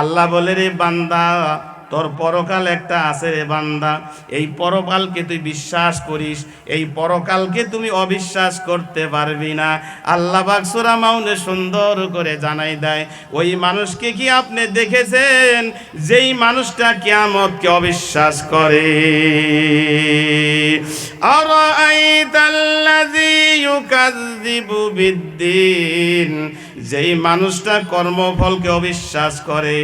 আল্লাহ বলে, রে বান্দা, তোর পরকাল একটা আছে রে বান্দা। এই পরকালকে তুই বিশ্বাস করিস, এই পরকালকে তুমি অবিশ্বাস করতে পারবি না। আল্লাহ বাকসুরা মাউনে সুন্দর করে জানাই দেয়, ওই মানুষকে কি আপনি দেখেছেন যেই মানুষটা কিয়ামতকে অবিশ্বাস করে? বিদ্দিন যেই মানুষটা কর্মফলকে অবিশ্বাস করে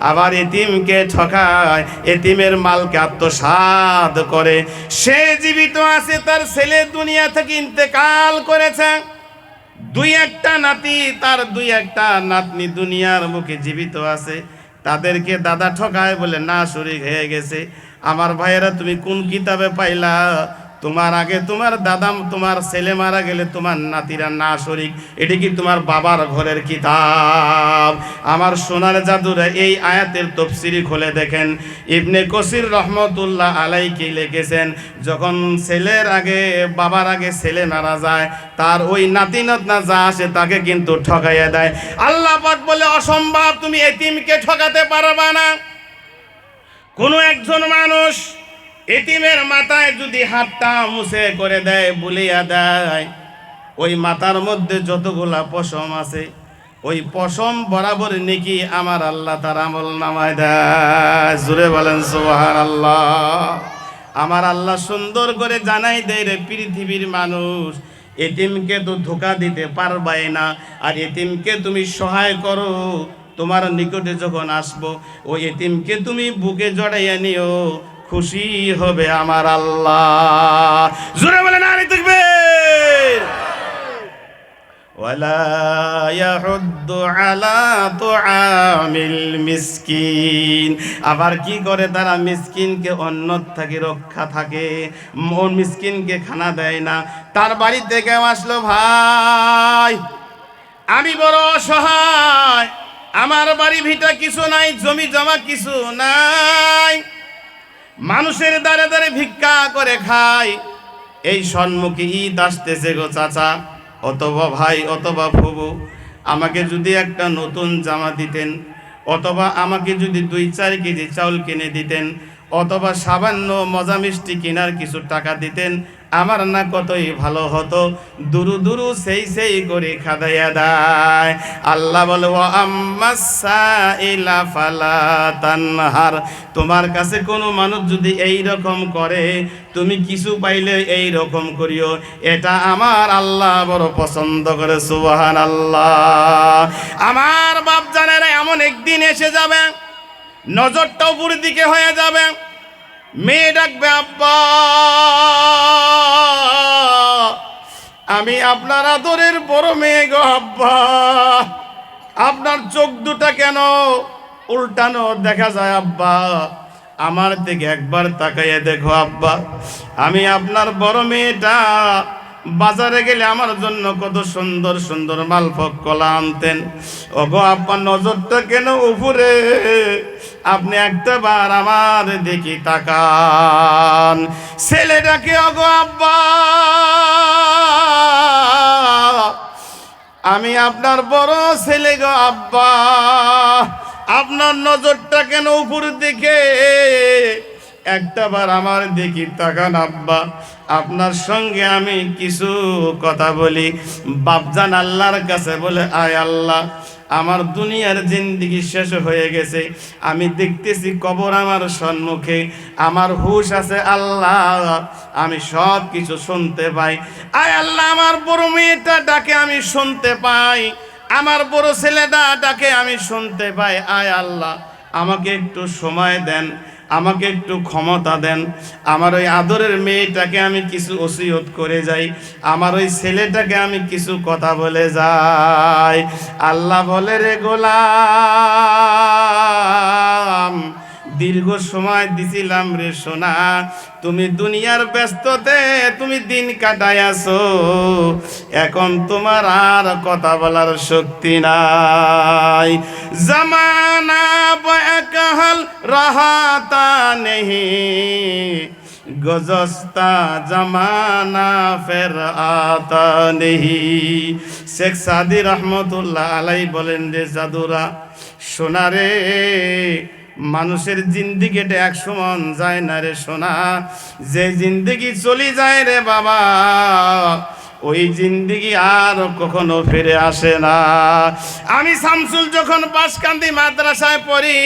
আবার এতিমকে ঠকায়, এতিমের মালকে আত্মসাৎ করে। সে জীবিত আছে, তার ছেলে দুনিয়া থেকে ইন্তেকাল করেছে। দুই একটা নাতি, তার দুই একটা নাতনি দুনিয়ার মুখে জীবিত আছে। তাদেরকে দাদা ঠকায় বলে, না, শরিক হয়ে গেছে। আমার ভাইয়েরা, তুমি কোন কিতাবে পাইলা? তোমার আগে তোমার দাদা, তোমার ছেলে মারা গেলে তোমার নাতিরা না শরিক। এটি কি তোমার বাবার ঘরের কিতাব? আমার সোনার জাদুরা এই আয়াতের তফসিরি খুলে দেখেন। ইবনে কসির রহমতুল্লাহ আলাই কি লিখেছেন, যখন ছেলের আগে, বাবার আগে ছেলে মারা যায়, তার ওই নাতি নাতনা যা আসে তাকে কিন্তু ঠকাইয়া দেয়। আল্লাহ পাক বলে, অসম্ভব, তুমি এতিমকে ঠকাতে পারবা না। কোনো একজন মানুষ এটিমের মাথায় যদি হাতটা মুছে করে দেয়, বুলিয়া দেয়, ওই মাথার মধ্যে যতগুলা পশম আছে, ওই পশম বরাবর নাকি আমার আল্লাহ তার আমল নামায় দেয়। জুড়ে বলেন সোহার আল্লাহ আমার আল্লাহ সুন্দর করে জানাই দেয় রে পৃথিবীর মানুষ এটিমকে তো ধোকা দিতে পারবাই না, আর এটিমকে তুমি সহায় করো। তোমার নিকটে যখন আসবো ওই এতিমকে তুমি বুকে জড়াইয়া নিও খুশি হবে আমার আল্লাহ জোরে বলে না দেখবে ولا يحض على طعام المسكين আবার কি করে তারা মিসকিনকে অন্য থেকে রক্ষা থাকে মন মিসকিনকে খানা দেয় না তার বাড়িতে কেউ আসলো ভাই আমি বড় অসহায় আমার বাড়ি ভিটা কিছু নাই, জমি জমা কিছু নাই। মানুষের দ্বারে দ্বারে ভিক্ষা করে খায়। এই সম্মুখে ঈদ আসতেছে গো চাচা, অথবা ভাই, অথবা ফুবু, আমাকে যদি একটা নতুন জামা দিতেন, অথবা আমাকে যদি দুই চার কেজি চাউল কিনে দিতেন, অথবা সামান্য মজা মিষ্টি কেনার কিছু টাকা দিতেন আমার না কতই ভালো হতো। দুরু দুরু সেই সেই করে খাদাইয়া দেয়। আল্লাহ বলে ও আম্মাসা ইলা ফালা তানহার। তোমার কাছে কোনো মানুষ যদি এই রকম করে, তুমি কিছু পাইলে এই রকম করিও। এটা আমার আল্লাহ বড় পছন্দ করে সুবাহান আল্লাহ আমার বাপ জানেন এমন একদিন এসে যাবে, নজরটা উপর দিকে হয়ে যাবে। মেয়ে ডাকবে, আব্বা! আমি আপনার আদরের বড় মেয়ে গো, আব্বা। আপনার চোখ দুটা কেন উল্টানো দেখা যায়, আব্বা? আমার দিকে একবার তাকাইয়ে দেখো, আব্বা। আমি আপনার বড় মেয়েটা বাজারে গেলে আমার জন্য কত সুন্দর সুন্দর মালফক কলা আনতেন। ওগো আপনার নজরটা কেন উপরে? আপনি একটা বার আমার দেখি তাকান। ছেলেটাকে অগো আব্বা, আমি আপনার বড় ছেলে গো আব্বা। আপনার নজরটা কেন উপর দিকে? একটা বার আমার দেখি তাকান, আব্বা, আপনার সঙ্গে আমি কিছু কথা বলি। বাপজান আল্লাহর কাছে বলে, আয় আল্লাহ, আমার দুনিয়ার জিন্দিগি শেষ হয়ে গেছে। আমি দেখতেছি কবর আমার সম্মুখে, আমার হুশ আছে আল্লাহ, আমি সব কিছু শুনতে পাই। আয় আল্লাহ, আমার বড় মেয়েটা ডাকে আমি শুনতে পাই। আমার বড় ছেলেটা ডাকে আমি শুনতে পাই। আয় আল্লাহ, আমাকে একটু সময় দেন। আমাকে একটু ক্ষমতা দেন। আমার ওই আদরের মেয়েটাকে আমি কিছু ওসিয়ত করে যাই। আমার ওই ছেলেটাকে আমি কিছু কথা বলে যাই। আল্লাহ বলে রে গোলাম দীর্ঘ সময় দিছিলাম রে সোনা। তুমি দুনিয়ার ব্যস্ততে তুমি দিন কাটাই আসো এখন তোমার আর কথা বলার শক্তি নাই। জামানা বয়কহল রহাতা নেহি। গজস্তা জামানা ফের আতা নেহি। শেখ সাদি রহমতুল্লাহ আলাই বলেন যে, জাদুরা সোনারে মানুষের জিন্দিগিটা এক সমান যায় না রে সোনা। যে জিন্দিগি চলি যায় রে বাবা, ওই জিন্দিগি আর কখনো ফিরে আসে না। আমি শামসুল যখন পাশকান্দি মাদ্রাসায় পড়ি,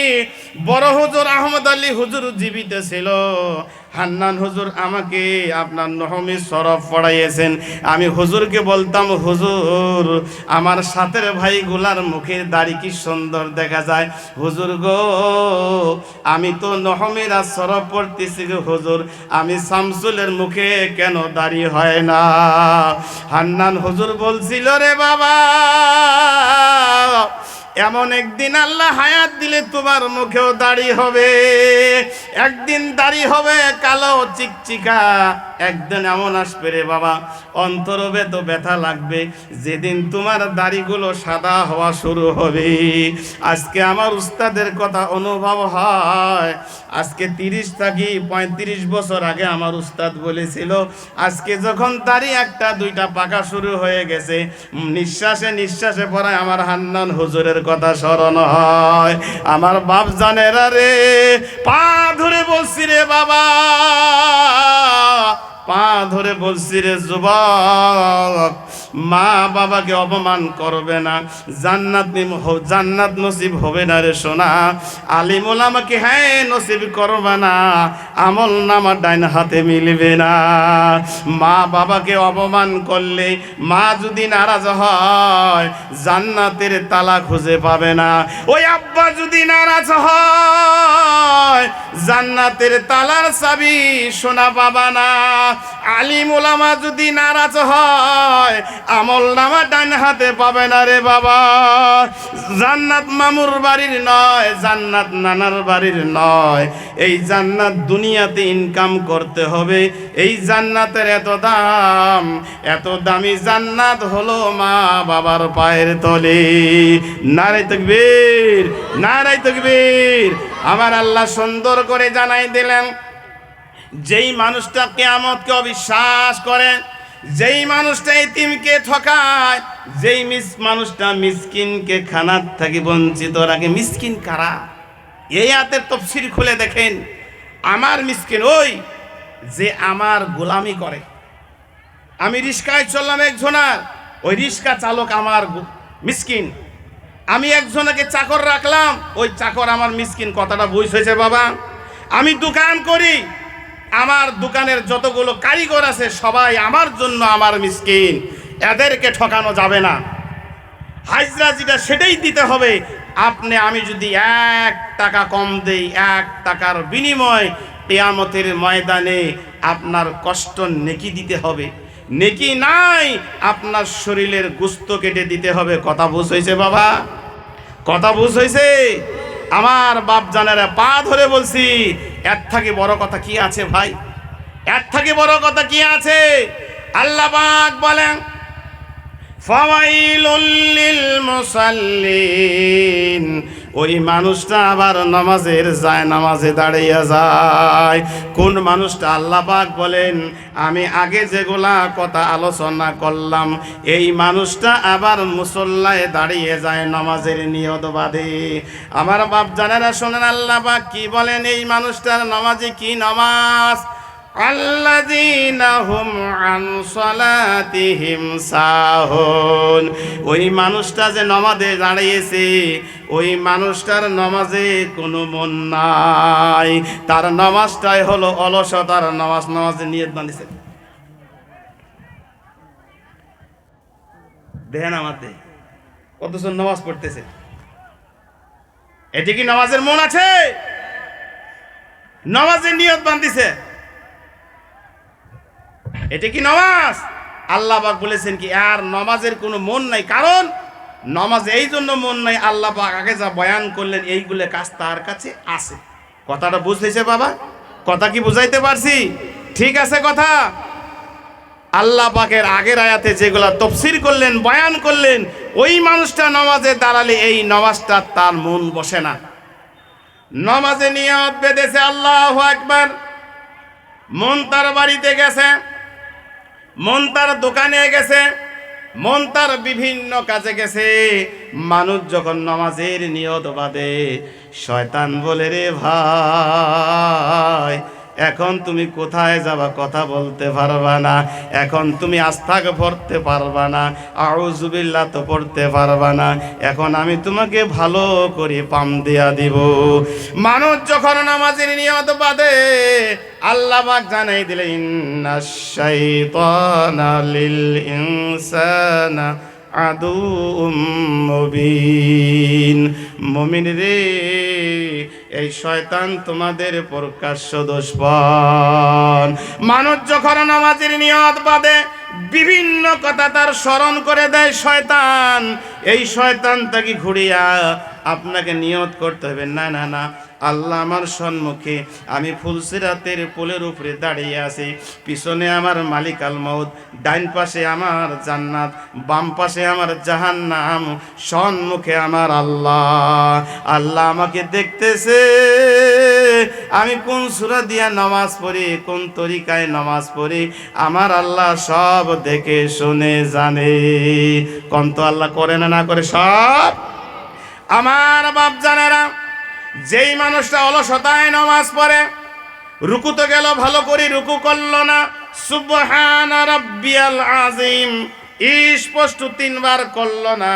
বড় হুজুর আহমদ আলী হুজুর জীবিত ছিল। হান্নান হুজুর আমাকে আপনার নহমি সরফ পড়াইয়েছেন। আমি হুজুরকে বলতাম, হুজুর, আমার সাথের ভাইগুলার মুখের দাড়ি কি সুন্দর দেখা যায়? হুজুর গো, আমি তো নহমের আর সরফ পড়তেছি গো হুজুর। আমি শামসুলের মুখে কেন দাড়ি হয় না? হান্নান হুজুর বলছিল, রে বাবা এমন একদিন আল্লাহ হায়াত দিলে তোমার মুখেও দাড়ি হবে। একদিন দাড়ি হবে কালো চিকচিকা। একদিন এমন আসবে রে বাবা, অন্তরবে তো ব্যথা লাগবে। যেদিন তোমার দাড়িগুলো সাদা হওয়া শুরু হবে। আজকে আমার উস্তাদের কথা অনুভব হয়। আজকে তিরিশ থাকি পঁয়ত্রিশ বছর আগে আমার উস্তাদ বলেছিল, আজকে যখন তারই একটা, দুইটা পাকা শুরু হয়ে গেছে, নিঃশ্বাসে নিঃশ্বাসে পড়ায় আমার হান্নান হুজুরের কথা স্মরণ হয়। আমার বাপ জানেরা রে, পা ধরে বলছি রে বাবা পা ধরে বলছি রে যুবক মা বাবাকে অপমান করবে না। জান্নাত জান্নাত নসিব হবে না রে সোনা। আলিমুল আমাকে হ্যাঁ নসিব করবে না। আমল নামা ডাইন হাতে মিলবে না। মা বাবাকে অপমান করলে মা যদি নারাজ হয়, জান্নাতের তালা খুঁজে পাবে না। ওই আব্বা যদি নারাজ হয়, জান্নাতের তালার চাবি সোনা পাবা না। আলিম ওলামা যদি নারাজ হয় আমল নামা ডান হাতে পাবে না রে বাবা। জান্নাত মামুর বাড়ির নয়, জান্নাত নানার বাড়ির নয়। এই জান্নাত দুনিয়াতে ইনকাম করতে হবে। এই জান্নাতের এত দাম, এত দামি জান্নাত হলো মা বাবার পায়ের তলে। নারাই তকবীর নারাই তকবীর। আমার আল্লাহ সুন্দর করে জানাই দিলেন, যেই মানুষটা কেয়ামতকে অবিশ্বাস করে যেই মানুষটা এতিমকে ঠকায়, যেই মিস মানুষটা মিসকিনকে খানার থেকে বঞ্চিত রাখে। মিসকিন কারা? এই হাতের তফসির খুলে দেখেন। আমার মিসকিন ওই যে আমার গোলামি করে। আমি রিস্কায় চললাম একজনার, ওই রিস্কা চালক আমার মিসকিন। আমি একজনকে চাকর রাখলাম, ওই চাকর আমার মিসকিন। কথাটা বুঝ হয়েছে বাবা। আমি দোকান করি আমার দোকানের যতগুলো কারিগর আছে, সবাই আমার জন্য আমার মিসকিন। এদেরকে ঠকানো যাবে না। হাজরা যেটা সেটাই দিতে হবে। আপনি, আমি যদি এক টাকা কম দেই, এক টাকার বিনিময় টেয়ামতের ময়দানে আপনার কষ্ট নেকি দিতে হবে। নেকি নাই, আপনার শরীরের গুস্ত কেটে দিতে হবে। কথা বুঝ হয়েছে বাবা? কথা বুঝ হয়েছে আমার বাপ জানেরা পা ধরে বলছি এর থেকে বড় কথা কি আছে ভাই? এর থেকে বড় কথা কি আছে? আল্লাহ পাক বলেন, ফাওয়াইলুল লিল মুসাল্লিন। ওই মানুষটা আবার নামাজের যায়, নামাজে দাঁড়িয়ে যায়। কোন মানুষটা আল্লাহ পাক বলেন, আমি আগে যেগুলা কথা আলোচনা করলাম, এই মানুষটা আবার মুসল্লায় দাঁড়িয়ে যায়, নামাজের নিয়ত বাদে। আমার বাপ জানেরা শোনেন আল্লাহ পাক কি বলেন, এই মানুষটার নামাজে কি নামাজ? আল্লাযীনা হুম আন সালাতিহিম সাহুন। ওই মানুষটা যে নমাজে দাঁড়িয়েছে, ওই মানুষটার নমাজে কোনো মন নাই। তার নামাজটাই হলো অলসতার নামাজ নামাজে নিয়ত বাঁধিছে দেখেন আমার দেহ কতজন নামাজ পড়তেছে। এটি কি নামাজের মন আছে? নামাজের নিয়ত বান্ধিছে এটা কি নামাজ? আল্লাহ পাক বলেছেন কি, আর নামাজের কোনো মন নাই। কারণ নামাজ এই জন্য মন নাই, আল্লাহ পাক আগে যা বয়ান করলেন, এইগুলো কাজ তার কাছে আছে। কথাটা বুঝতেছে বাবা? কথা কি বুঝাইতে পারছি? ঠিক আছে কথা? আল্লাহ পাকের আগের আয়াতে যেগুলা তফসির করলেন, বয়ান করলেন, ওই মানুষটা নামাজে দাঁড়ালে এই নামাজটা তার মন বসে না। নামাজে নিয়ত বেঁধেছে, আল্লাহ একবার মন তার বাড়িতে গেছে। মন তার দোকানে গেছে মন তার বিভিন্ন কাজে গেছে। মানুষ যখন নামাজের নিয়ত বাদে, শয়তান বলে, রে ভাই, এখন তুমি কোথায় যাবা কথা বলতে পারবা না। এখন তুমি আস্থাক পড়তে পারবা না আউজুবিল্লাহ তো পড়তে পারবা না। এখন আমি তোমাকে ভালো করে পাম দিয়া দিব। মানুষ যখন নামাজের নিয়ত বাদে আল্লাহ পাক জানাই দিলে, ইন্না শাইতানা লিল ইনসানা আদু মুবিন। মুমিন রে, এই শয়তান তোমাদের প্রকাশ্য দুষ্পন মানুষ যখন নামাজের নিয়ত বাদে বিভিন্ন কথা তার স্মরণ করে দেয় শয়তান। এই শয়তান তাকে ঘুরিয়া আপনাকে নিয়ত করতে হবে। না না না আল্লাহ আমার সম্মুখে আমি ফুলসিরাতের পোলের উপরে দাঁড়িয়ে আছি। পিছনে আমার মালিক আল মৌদ ডাইন পাশে আমার জান্নাত, বাম পাশে আমার জাহান্নাম, সম্মুখে আমার আল্লাহ। আল্লাহ আমাকে দেখতেছে। আমি কোন সুরা দিয়া নামাজ পড়ি, কোন তরিকায় নামাজ পড়ি, আমার আল্লাহ সব দেখে শুনে জানে। কোন তো আল্লাহ করে না না করে সব। আমার বাপ জানেরা যেই মানুষটা অলসতায় নামাজ পড়ে, রুকু তো গেল, ভালো করে রুকু করল না। সুবহান রাব্বিয়াল আযীম স্পষ্ট তিনবার করল না।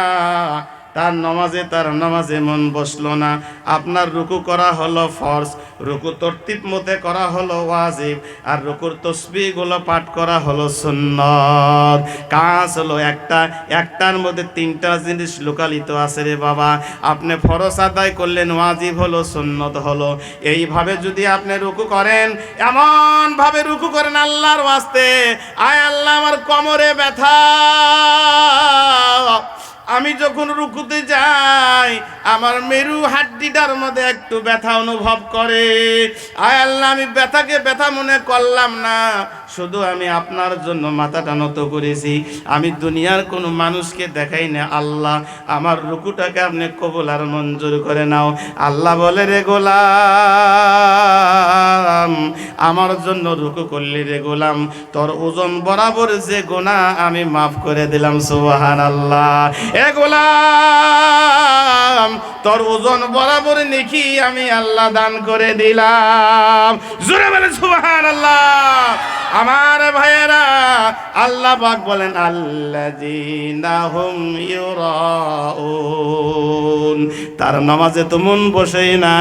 তার নমাজে তার নমাজে মন বসল না। আপনার রুকু করা হলো ফরজ। রুকু তরতিব মতে করা হলো ওয়াজিব, আর রুকুর তসবিগুলো পাঠ করা হলো সুন্নত। কাজ হলো একটা, একটার মধ্যে তিনটা জিনিস লোকালিত আছে রে বাবা। আপনি ফরজ আদায় করলেন, ওয়াজিব হলো, সুন্নত হলো। এইভাবে যদি আপনি রুকু করেন এমন ভাবে রুকু করেন আল্লাহর ওয়াস্তে, আয় আল্লাহ, আমার কোমরে ব্যথা। আমি যখন রুকুতে যাই, আমার মেরু হাড্ডিটার মধ্যে একটু ব্যথা অনুভব করে। আয় আল্লাহ, আমি ব্যথাকে ব্যথা মনে করলাম না, শুধু আমি আপনার জন্য মাথাটা নত করেছি। আমি দুনিয়ার কোনো মানুষকে দেখাই না, আল্লাহ, আমার রুকুটাকে আপনি কবুল আর মঞ্জুর করে নাও। আল্লাহ বলে, রে গোলাম, আমার জন্য রুকু করলি রে গোলাম, তোর ওজন বরাবর যে গোনা আমি মাফ করে দিলাম সুবাহান আল্লাহ গোলাম, তোর ওজন বরাবর নেকি আমি আল্লাহ দান করে দিলাম। জোরে বলে সুবাহান আল্লাহ আমার ভাইয়েরা, আল্লাহ পাক বলেন আল্লাযীনাহুম ইউরাউন। তার নামাজে তো মন বসেই না।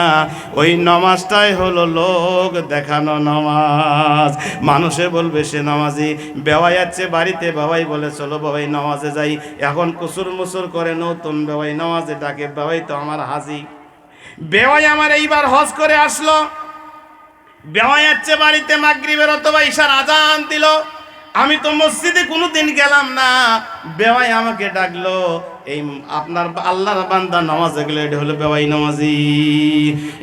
ওই নামাজটাই হলো লোক দেখানো নামাজ। মানুষে বলবে, সে নামাজি বেওয়াই যাচ্ছে বাড়িতে। বাবাই বলে, চলো বাবাই নামাজে যাই। এখন কুসুর মুসুর করে নতুন বেওয়াই নামাজে ডাকে, বেওয়াই তো আমার হাজি। বেওয়াই আমার এইবার হজ করে আসলো। বেওয়াই যাচ্ছে বাড়িতে মাগরিবের অথবা ঈশার আজান দিল। আমি তো মসজিদে কোনোদিন গেলাম না। বেওয়াই আমাকে ডাকলো এই আপনার আল্লাহর বান্দা নামাজে গেলে এটা হলো বেওয়াই নামাজি।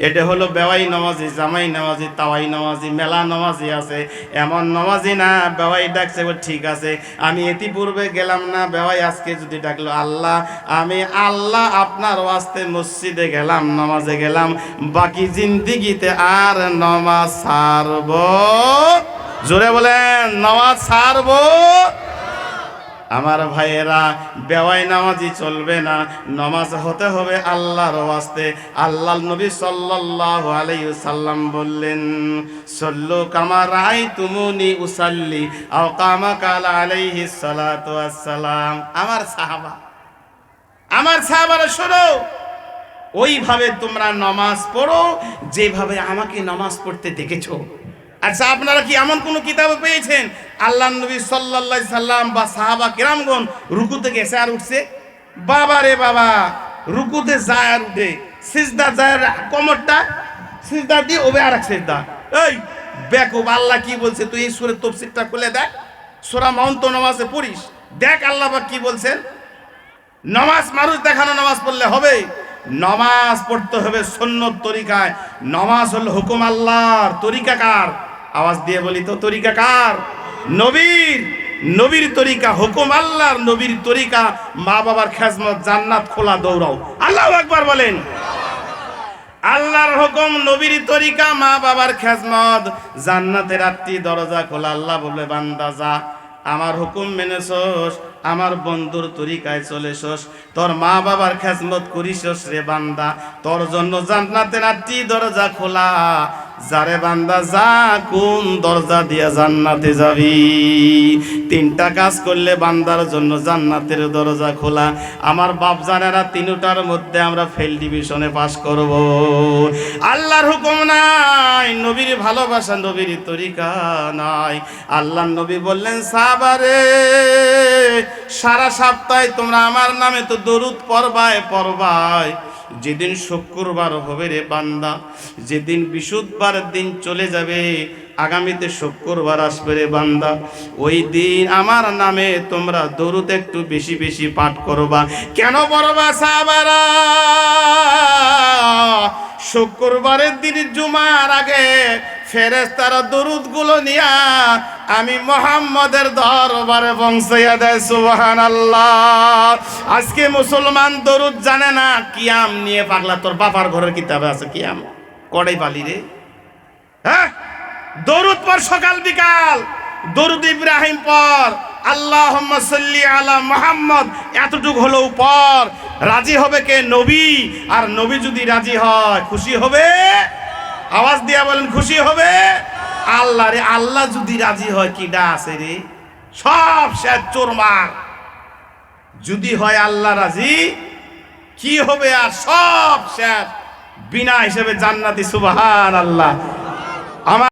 এটা হলো বেওয়াই নামাজি, জামাই নামাজি, তাওয়াই নামাজি, মেলা নামাজি আছে। এমন নামাজি না, বেওয়াই ডাকছে ঠিক আছে। আমি ইতিপূর্বে গেলাম না, বেওয়াই আজকে যদি ডাকলো, আল্লাহ, আমি আল্লাহ আপনার ওয়াস্তে মসজিদে গেলাম, নামাজে গেলাম, বাকি জিন্দিগিতে আর নামাজ ছাড়ব। জোরে বলেন, নামাজ ছাড়বো। আমার ভাইয়েরা, বেওয়াই নামাজি চলবে না। নামাজ হতে হবে আল্লাহর ওয়াস্তে। আল্লাহ নবী সাল্লাল্লাহু আলাইহি সাল্লাম বললেন, সল্লু কামা রাই তুমুনি উসাল্লি, আও কামা কালা আলাইহি সালাতু ওয়াসসালাম। আমার সাহাবা, আমার সাহাবারা শোনো, ওইভাবে তোমরা নামাজ পড়ো, যেভাবে আমাকে নামাজ পড়তে দেখেছ। আচ্ছা আপনারা কি এমন কোন কিতাবে পেয়েছেন? আল্লাহ নবী সাল্লাল্লাহু সাল্লাম বা সাহাবা কিরামগণ রুকুতে গেছে আর উঠছে? বাবা রে বাবা, রুকুতে যায় আর উঠে। সিজদা যায় কোমরটা সিজদা দিয়ে ওবে আর এক সিজদা। এই, বেকুব, আল্লাহ কি বলছে? তুই এই সুরের তফসিরটা খুলে দেখ। সোরা মন্ত নামাজে পড়িস। দেখ আল্লাহ কি বলছেন। নমাজ মানুষ দেখানো নামাজ পড়লে হবে। নমাজ পড়তে হবে সন্ন্যত তরিকায়। নমাজ হলো হুকুম আল্লাহর। তরিকা কার? আওয়াজ দিয়ে বলি, তো তরিকা কার? নবীর নবীর তরিকা হুকুম আল্লাহর নবীর তরিকা, মা বাবার খেজমত জান্নাত খোলা দৌড়াও। আল্লাহ একবার বলেন। আল্লাহর হুকুম, নবীর তরিকা, মা বাবার খেজমত। জান্নাতের আটটি দরজা খোলা, আল্লাহ বলে বান্দা, যা। আমার হুকুম মেনেছস আমার বন্ধুর তরিকায় চলে চলেছস তোর মা বাবার খেজমত করিসস রে বান্দা। তোর জন্য জান্নাতের আটটি দরজা খোলা। যারে বান্দা যা কোন দরজা দিয়া জান্নাতে যাবি। তিনটা কাজ করলে বান্দার জন্য জান্নাতের দরজা খোলা। আমার বাপ জানেরা তিনটার মধ্যে আমরা ফেল ডিভিশনে পাশ করব। আল্লাহর হুকুম নাই, নবীর ভালোবাসা নবীর তরিকা নাই। আল্লাহ নবী বললেন, সাবারে, সারা সপ্তাহে তোমরা আমার নামে তো দরুদ পড়বায় পড়বায়। যেদিন শুক্রবার হবে রে বান্দা, যেদিন বিশুদ্ধবার দিন চলে যাবে, আগামীতে শুক্রবার আসবে রে বান্দা। ওই দিন আমার নামে তোমরা দরুদ একটু বেশি বেশি পাঠ করবা। কেন পড়বা সাবারা শুক্রবারের দিন জুমার আগে ফেরেস্তারা দরুদগুলো নিয়া আমি মোহাম্মদের দরবারে পৌঁছাইয়া দেয় সুবাহান আল্লাহ আজকে মুসলমান দরুদ জানে না, কিয়াম নিয়ে পাগলা, তোর বাবার ঘরের কিতাবে আছে কিয়াম? কড়াই পালি রে। হ্যাঁ? দরুদ পর সকাল বিকাল, দরুদ ইব্রাহিম পর আল্লাহ সাল্লি আলা মোহাম্মদ, এতটুক হলেও পর। রাজি হবে কে? নবী। আর নবী যদি রাজি হয়, খুশি হবে আওয়াজ দিয়া বলেন, খুশি হবে? আল্লাহ রে, আল্লাহ যদি রাজি হয় কিডা আছে রে? সব শেষ চোরমার যদি হয় আল্লাহ রাজি, কি হবে আর সব শেষ? বিনা হিসেবে জান্নাতি সুবাহান আল্লাহ আমার